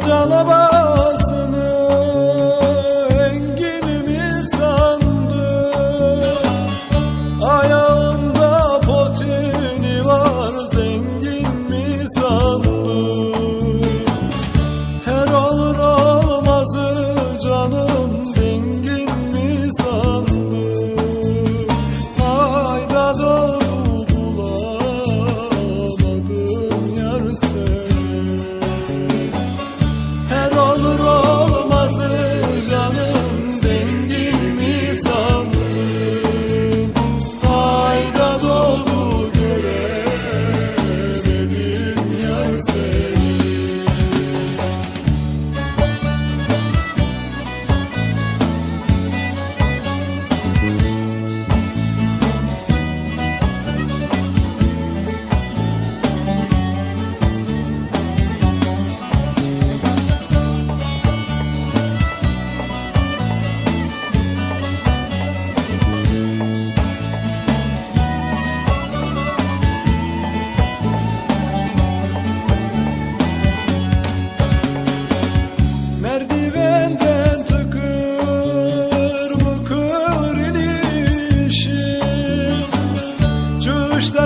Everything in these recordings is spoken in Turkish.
calabasını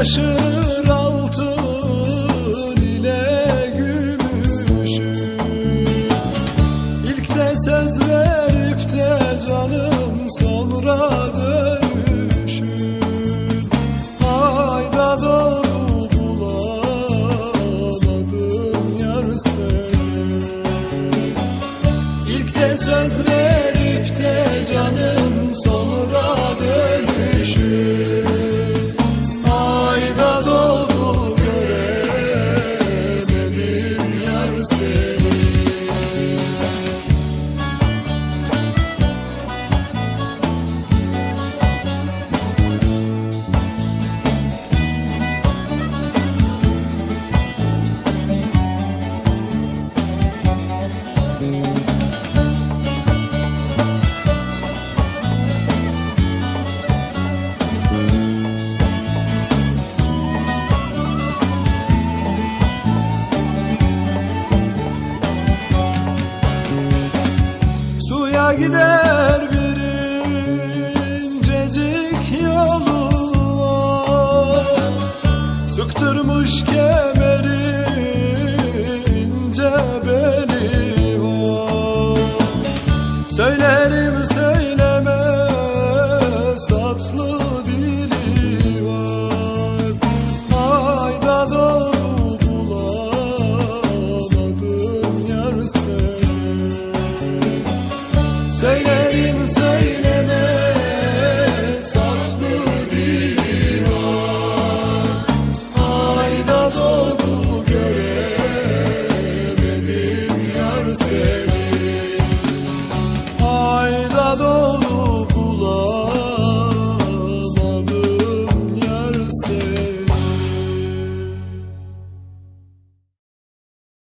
başı Gider bir incecik yolu var Sıktırmış kemeri ince beni.